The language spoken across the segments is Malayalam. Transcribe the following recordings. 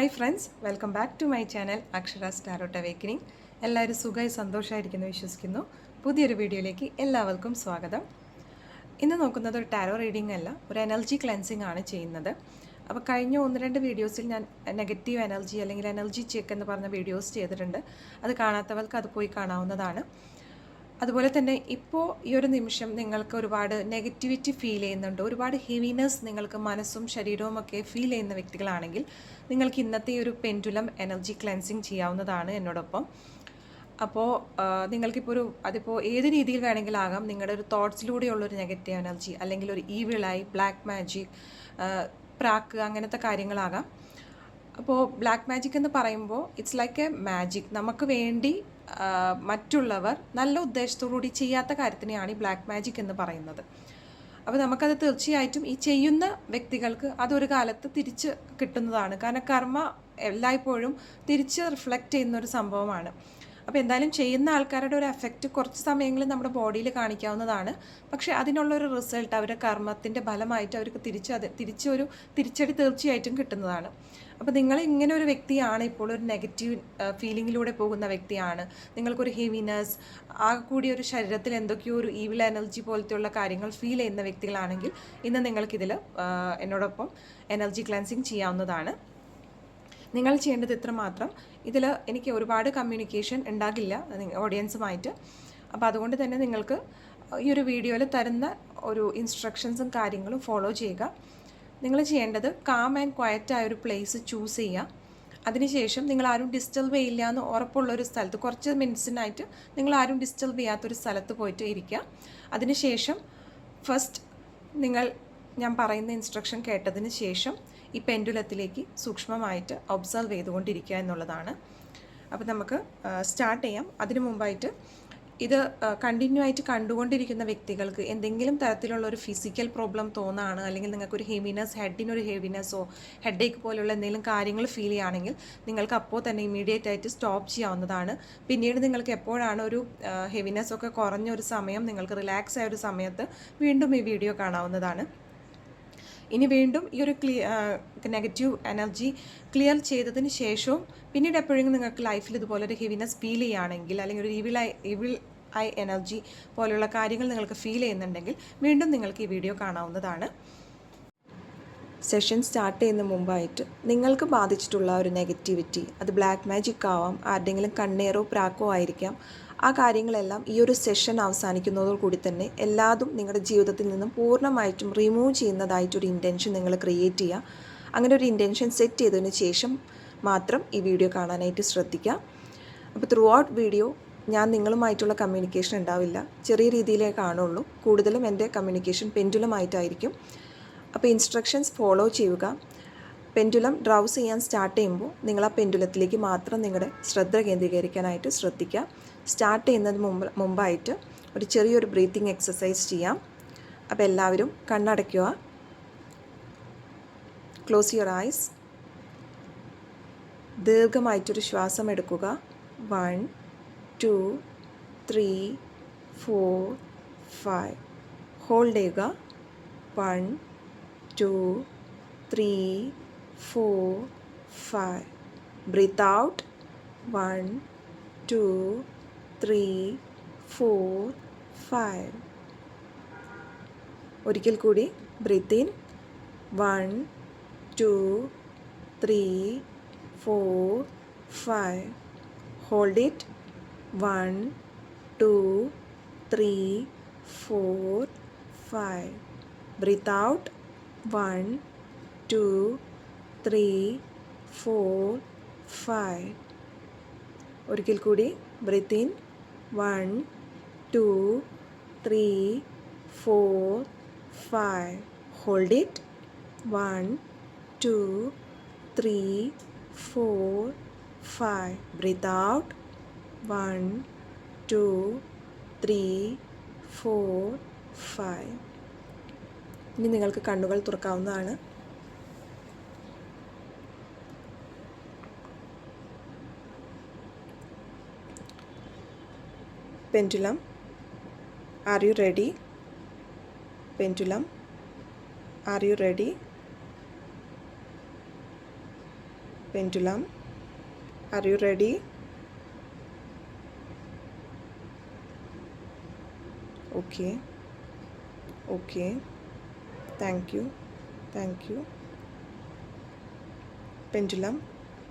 Hi friends welcome back to my channel Akshara സ്റ്റാരോട്ട് awakening എല്ലാവരും സുഖമായി സന്തോഷമായിരിക്കുന്നു വിശ്വസിക്കുന്നു. പുതിയൊരു വീഡിയോയിലേക്ക് എല്ലാവർക്കും സ്വാഗതം. ഇന്ന് നോക്കുന്നത് ഒരു ടാരോ റീഡിംഗ് അല്ല ഒരു എനർജി ക്ലെൻസിങ് ആണ് ചെയ്യുന്നത്. അപ്പോൾ കഴിഞ്ഞ ഒന്ന് രണ്ട് വീഡിയോസിൽ ഞാൻ നെഗറ്റീവ് എനർജി അല്ലെങ്കിൽ എനർജി ചെക്ക് എന്ന് പറഞ്ഞ വീഡിയോസ് ചെയ്തിട്ടുണ്ട്. അത് കാണാത്തവർക്ക് അത് പോയി കാണാവുന്നതാണ്. അതുപോലെ തന്നെ ഇപ്പോൾ ഈ ഒരു നിമിഷം നിങ്ങൾക്ക് ഒരുപാട് നെഗറ്റിവിറ്റി ഫീൽ ചെയ്യുന്നുണ്ട്. ഒരുപാട് ഹെവിനെസ് നിങ്ങൾക്ക് മനസ്സും ശരീരവും ഒക്കെ ഫീൽ ചെയ്യുന്ന വ്യക്തികളാണെങ്കിൽ നിങ്ങൾക്ക് ഇന്നത്തെ ഒരു പെൻഡുലം എനർജി ക്ലെൻസിങ് ചെയ്യാവുന്നതാണ് എന്നോടൊപ്പം. അപ്പോൾ നിങ്ങൾക്കിപ്പോൾ ഒരു അതിപ്പോൾ ഏത് രീതിയിൽ വേണമെങ്കിലാകാം. നിങ്ങളുടെ ഒരു തോട്ട്സിലൂടെയുള്ള ഒരു നെഗറ്റീവ് എനർജി അല്ലെങ്കിൽ ഒരു ഈവിളായി ബ്ലാക്ക് മാജിക് പ്രാക്ക് അങ്ങനത്തെ കാര്യങ്ങളാകാം. അപ്പോൾ ബ്ലാക്ക് മാജിക് എന്ന് പറയുമ്പോൾ ഇറ്റ്സ് ലൈക്ക് എ മാജിക് നമുക്ക് വേണ്ടി മറ്റുള്ളവർ നല്ല ഉദ്ദേശത്തോടുകൂടി ചെയ്യാത്ത കാര്യത്തിനെയാണ് ഈ ബ്ലാക്ക് മാജിക് എന്ന് പറയുന്നത്. അപ്പോൾ നമുക്കത് തീർച്ചയായിട്ടും ഈ ചെയ്യുന്ന വ്യക്തികൾക്ക് അതൊരു കാലത്ത് തിരിച്ച് കിട്ടുന്നതാണ്. കാരണം കർമ്മ എല്ലായ്പ്പോഴും തിരിച്ച് റിഫ്ലക്റ്റ് ചെയ്യുന്ന ഒരു സംഭവമാണ്. അപ്പോൾ എന്തായാലും ചെയ്യുന്ന ആൾക്കാരുടെ ഒരു എഫക്റ്റ് കുറച്ച് സമയങ്ങളിൽ നമ്മുടെ ബോഡിയിൽ കാണിക്കാവുന്നതാണ്. പക്ഷേ അതിനുള്ളൊരു റിസൾട്ട് അവരുടെ കർമ്മത്തിന്റെ ഫലമായിട്ട് അവർക്ക് തിരിച്ച് അത് തിരിച്ചൊരു തിരിച്ചടി തീർച്ചയായിട്ടും കിട്ടുന്നതാണ്. അപ്പോൾ നിങ്ങൾ ഇങ്ങനെ ഒരു വ്യക്തിയാണ് ഇപ്പോൾ ഒരു നെഗറ്റീവ് ഫീലിങ്ങിലൂടെ പോകുന്ന വ്യക്തിയാണ്. നിങ്ങൾക്കൊരു ഹെവിനെസ് ആ കൂടി ഒരു ശരീരത്തിൽ എന്തൊക്കെയോ ഒരു ഈവിൽ എനർജി പോലത്തെയുള്ള കാര്യങ്ങൾ ഫീൽ ചെയ്യുന്ന വ്യക്തികളാണെങ്കിൽ ഇന്ന് നിങ്ങൾക്കിതിൽ എന്നോടൊപ്പം എനർജി ക്ലൻസിങ് ചെയ്യാവുന്നതാണ്. നിങ്ങൾ ചെയ്യേണ്ടത് ഇത്ര മാത്രം. ഇതിൽ എനിക്ക് ഒരുപാട് കമ്മ്യൂണിക്കേഷൻ ഉണ്ടാകില്ല ഓഡിയൻസുമായിട്ട് അപ്പോൾ അതുകൊണ്ട് തന്നെ നിങ്ങൾക്ക് ഈ ഒരു വീഡിയോയിൽ തരുന്ന ഒരു ഇൻസ്ട്രക്ഷൻസും കാര്യങ്ങളും ഫോളോ ചെയ്യുക. നിങ്ങൾ ചെയ്യേണ്ടത് കാം ആൻഡ് ക്വയറ്റ് ആയ ഒരു പ്ലേസ് ചൂസ് ചെയ്യുക. അതിനുശേഷം നിങ്ങൾ ആരും ഡിസ്റ്റർബ് ചെയ്യില്ല എന്ന് ഉറപ്പുള്ള ഒരു സ്ഥലത്ത് കുറച്ച് മിനിറ്റ്സിനായിട്ട് നിങ്ങൾ ആരും ഡിസ്റ്റർബ് ചെയ്യാത്തൊരു സ്ഥലത്ത് പോയിട്ട് ഇരിക്കുക. അതിനുശേഷം ഫസ്റ്റ് നിങ്ങൾ ഞാൻ പറയുന്ന ഇൻസ്ട്രക്ഷൻ കേട്ടതിന് ശേഷം ഈ പെൻഡുലത്തിലേക്ക് സൂക്ഷ്മമായിട്ട് ഒബ്സർവ് ചെയ്തുകൊണ്ടിരിക്കുക എന്നുള്ളതാണ്. അപ്പോൾ നമുക്ക് സ്റ്റാർട്ട് ചെയ്യാം. അതിനു മുമ്പായിട്ട് ഇത് കണ്ടിന്യൂ ആയിട്ട് കണ്ടുകൊണ്ടിരിക്കുന്ന വ്യക്തികൾക്ക് എന്തെങ്കിലും തരത്തിലുള്ള ഒരു ഫിസിക്കൽ പ്രോബ്ലം തോന്നുകയാണ് അല്ലെങ്കിൽ നിങ്ങൾക്കൊരു ഹെവിനെസ് ഹെഡിനൊരു ഹെവിനെസ്സോ ഹെഡേക്ക് പോലെയുള്ള എന്തെങ്കിലും കാര്യങ്ങൾ ഫീൽ ചെയ്യുകയാണെങ്കിൽ നിങ്ങൾക്ക് അപ്പോൾ തന്നെ ഇമീഡിയറ്റ് ആയിട്ട് സ്റ്റോപ്പ് ചെയ്യാവുന്നതാണ്. പിന്നീട് നിങ്ങൾക്ക് എപ്പോഴാണ് ഒരു ഹെവിനെസ് ഒക്കെ കുറഞ്ഞ ഒരു സമയം നിങ്ങൾക്ക് റിലാക്സ് ആയ ഒരു സമയത്ത് വീണ്ടും ഈ വീഡിയോ കാണാവുന്നതാണ്. ഇനി വീണ്ടും ഈ ഒരു ക്ലിയ നെഗറ്റീവ് എനർജി ക്ലിയർ ചെയ്തതിന് ശേഷവും പിന്നീട് എപ്പോഴെങ്കിലും നിങ്ങൾക്ക് ലൈഫിൽ ഇതുപോലെ ഒരു ഹെവിനെസ് ഫീൽ ചെയ്യുകയാണെങ്കിൽ അല്ലെങ്കിൽ ഒരു ഇവിൾ ഇവിൾ ഐ എനർജി പോലെയുള്ള കാര്യങ്ങൾ നിങ്ങൾക്ക് ഫീൽ ചെയ്യുന്നുണ്ടെങ്കിൽ വീണ്ടും നിങ്ങൾക്ക് ഈ വീഡിയോ കാണാവുന്നതാണ്. സെഷൻ സ്റ്റാർട്ട് ചെയ്യുന്ന മുമ്പായിട്ട് നിങ്ങൾക്ക് ബാധിച്ചിട്ടുള്ള ഒരു നെഗറ്റിവിറ്റി അത് ബ്ലാക്ക് മാജിക് ആവാം ആരുടെങ്കിലും കണ്ണേറോ പ്രാക്കോ ആയിരിക്കാം. ആ കാര്യങ്ങളെല്ലാം ഈ ഒരു സെഷൻ അവസാനിക്കുന്നതോടുകൂടി തന്നെ എല്ലാതും നിങ്ങളുടെ ജീവിതത്തിൽ നിന്നും പൂർണമായിട്ടും റിമൂവ് ചെയ്യുന്നതായിട്ടൊരു ഇന്റൻഷൻ നിങ്ങൾ ക്രിയേറ്റ് ചെയ്യുക. അങ്ങനെ ഒരു ഇന്റൻഷൻ സെറ്റ് ചെയ്തതിന് ശേഷം മാത്രം ഈ വീഡിയോ കാണാനായിട്ട് ശ്രദ്ധിക്കുക. അപ്പോൾ ത്രൂ ഔട്ട് വീഡിയോ ഞാൻ നിങ്ങളുമായിട്ടുള്ള കമ്മ്യൂണിക്കേഷൻ ഉണ്ടാവില്ല. ചെറിയ രീതിയിലേ കാണുള്ളൂ. കൂടുതലും എന്റെ കമ്മ്യൂണിക്കേഷൻ പെൻഡുലമായിട്ടായിരിക്കും. അപ്പോൾ ഇൻസ്ട്രക്ഷൻസ് ഫോളോ ചെയ്യുക. പെൻഡുലം ഡ്രൗസ് ചെയ്യാൻ സ്റ്റാർട്ട് ചെയ്യുമ്പോൾ നിങ്ങൾ ആ പെൻഡുലത്തിലേക്ക് മാത്രം നിങ്ങളുടെ ശ്രദ്ധ കേന്ദ്രീകരിക്കാനായിട്ട് ശ്രദ്ധിക്കുക. സ്റ്റാർട്ട് ചെയ്യുന്നതിന് മുമ്പ് മുമ്പായിട്ട് ഒരു ചെറിയൊരു ബ്രീത്തിങ് എക്സസൈസ് ചെയ്യാം. അപ്പോൾ എല്ലാവരും കണ്ണടയ്ക്കുക. ക്ലോസ് യുവർ ഐസ് ദീർഘമായിട്ടൊരു ശ്വാസം എടുക്കുക. One two three four five hold ചെയ്യുക. One two three four five breathe out one two three four five ഒരിക്കൽ കൂടി breathe one two three four five hold it one two three four five breathe out one two three four five ഒരിക്കൽ കൂടി breathe in one two three four five. Hold it. One two three four five. Breathe out. One two three four five. ഇനി നിങ്ങൾക്ക് കണ്ണുകൾ തുറക്കാവുന്നതാണ്. Pendulum. Are you ready? Pendulum. Are you ready? Pendulum. Are you ready? Okay. Okay. Thank you. Thank you. Pendulum.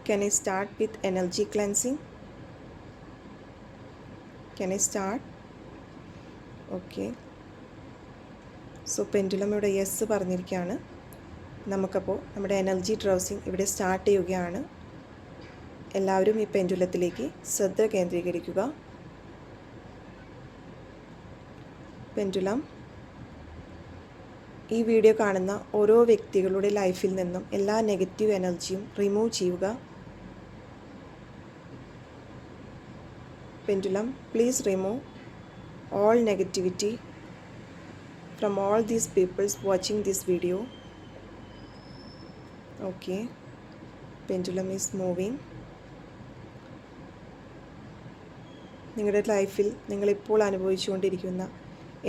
Can I start with energy cleansing? Can i start? Okay so pendulum ഇവിടെ യെസ് പറഞ്ഞിരിക്കുകയാണ്. നമുക്കപ്പോൾ നമ്മുടെ എനർജി ഡ്രൗസിങ് ഇവിടെ സ്റ്റാർട്ട് ചെയ്യുകയാണ്. എല്ലാവരും ഈ പെൻഡുലത്തിലേക്ക് ശ്രദ്ധ കേന്ദ്രീകരിക്കുക. പെൻഡുലം ഈ വീഡിയോ കാണുന്ന ഓരോ വ്യക്തികളുടെ ലൈഫിൽ നിന്നും എല്ലാ നെഗറ്റീവ് എനർജിയും റിമൂവ് ചെയ്യുക. Pendulum please remove all negativity from all these people watching this video. Okay. Pendulum is moving. നിങ്ങളുടെ ലൈഫിൽ നിങ്ങളിപ്പോൾ അനുഭവിച്ചുകൊണ്ടിരിക്കുന്ന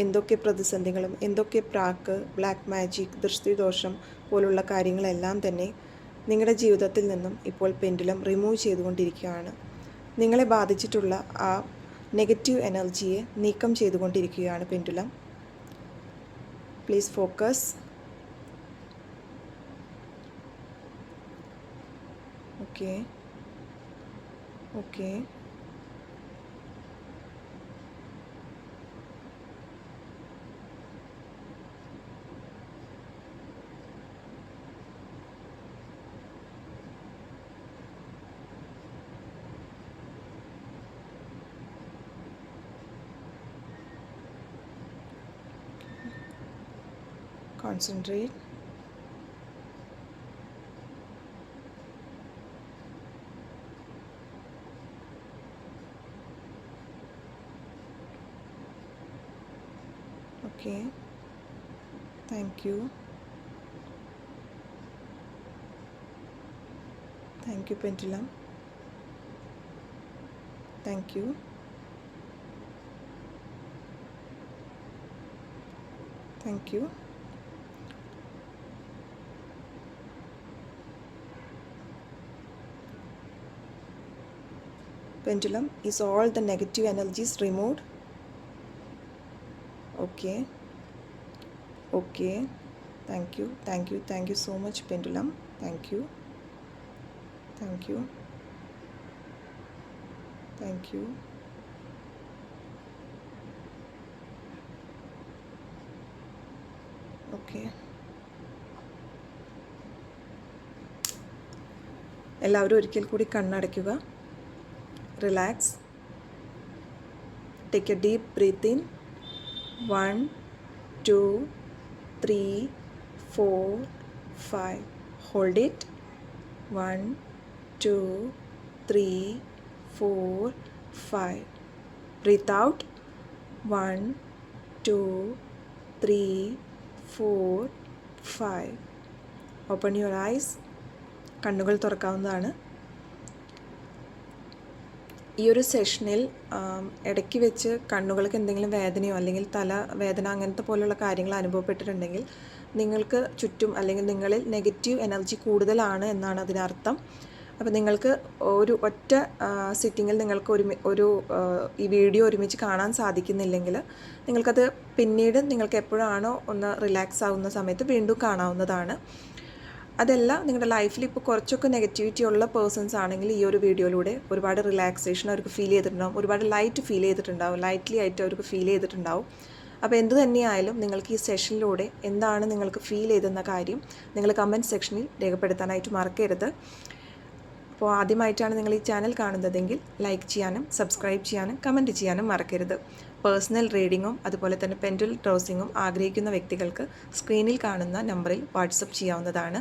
എന്തൊക്കെ പ്രതിസന്ധികളും എന്തൊക്കെ പ്രാക്ക് ബ്ലാക്ക് മാജിക് ദൃഷ്ടിദോഷം പോലുള്ള കാര്യങ്ങളെല്ലാം തന്നെ നിങ്ങളുടെ ജീവിതത്തിൽ നിന്നും ഇപ്പോൾ പെൻഡുലം റിമൂവ് ചെയ്തുകൊണ്ടിരിക്കുകയാണ്. നിങ്ങളെ ബാധിച്ചിട്ടുള്ള ആ നെഗറ്റീവ് എനർജിയെ നീക്കം ചെയ്തുകൊണ്ടിരിക്കുകയാണ് pendulum. Please focus okay okay concentrate. Okay. Thank you. Thank you pendulum thank you. Thank you pendulum is all the negative energies removed okay okay thank you thank you thank you so much pendulum thank you thank you thank you okay എല്ലാവരും ഒരിക്കൽ കൂടി കണ്ണടയ്ക്കുക relax take a deep breath in one two three four five hold it one two three four five breathe out one two three four five open your eyes കണ്ണുകൾ തുറക്കാവുന്നതാണ് ഈ ഒരു സെഷനിൽ ഇടയ്ക്ക് വെച്ച് കണ്ണുകൾക്ക് എന്തെങ്കിലും വേദനയോ അല്ലെങ്കിൽ തല വേദന അങ്ങനത്തെ പോലുള്ള കാര്യങ്ങൾ അനുഭവപ്പെട്ടിട്ടുണ്ടെങ്കിൽ നിങ്ങൾക്ക് ചുറ്റും അല്ലെങ്കിൽ നിങ്ങളിൽ നെഗറ്റീവ് എനർജി കൂടുതലാണ് എന്നാണ് അതിനർത്ഥം. അപ്പോൾ നിങ്ങൾക്ക് ഒരു ഒറ്റ സിറ്റിങ്ങിൽ നിങ്ങൾക്ക് ഒരുമി ഒരു ഈ വീഡിയോ ഒരുമിച്ച് കാണാൻ സാധിക്കുന്നില്ലെങ്കിൽ നിങ്ങൾക്കത് പിന്നീട് നിങ്ങൾക്ക് എപ്പോഴാണോ ഒന്ന് റിലാക്സ് ആവുന്ന സമയത്ത് വീണ്ടും കാണാവുന്നതാണ്. അതല്ല നിങ്ങളുടെ ലൈഫിൽ ഇപ്പോൾ കുറച്ചൊക്കെ നെഗറ്റിവിറ്റി ഉള്ള പേഴ്സൺസ് ആണെങ്കിൽ ഈ ഒരു വീഡിയോയിലൂടെ ഒരുപാട് റിലാക്സേഷൻ അവർക്ക് ഫീൽ ചെയ്തിട്ടുണ്ടാവും. ഒരുപാട് ലൈറ്റ് ഫീൽ ചെയ്തിട്ടുണ്ടാവും. ലൈറ്റ്ലി ആയിട്ട് അവർക്ക് ഫീൽ ചെയ്തിട്ടുണ്ടാവും. അപ്പോൾ എന്ത് തന്നെയായാലും നിങ്ങൾക്ക് ഈ സെഷനിലൂടെ എന്താണ് നിങ്ങൾക്ക് ഫീൽ ചെയ്തെന്ന കാര്യം നിങ്ങൾ കമന്റ് സെക്ഷനിൽ രേഖപ്പെടുത്താനായിട്ട് മറക്കരുത്. അപ്പോൾ ആദ്യമായിട്ടാണ് നിങ്ങൾ ഈ ചാനൽ കാണുന്നതെങ്കിൽ ലൈക്ക് ചെയ്യാനും സബ്സ്ക്രൈബ് ചെയ്യാനും കമന്റ് ചെയ്യാനും മറക്കരുത്. പേഴ്സണൽ റീഡിങ്ങും അതുപോലെ തന്നെ പെൻഡുൽ ഡ്രോസിങ്ങും ആഗ്രഹിക്കുന്ന വ്യക്തികൾക്ക് സ്ക്രീനിൽ കാണുന്ന നമ്പറിൽ വാട്സപ്പ് ചെയ്യാവുന്നതാണ്.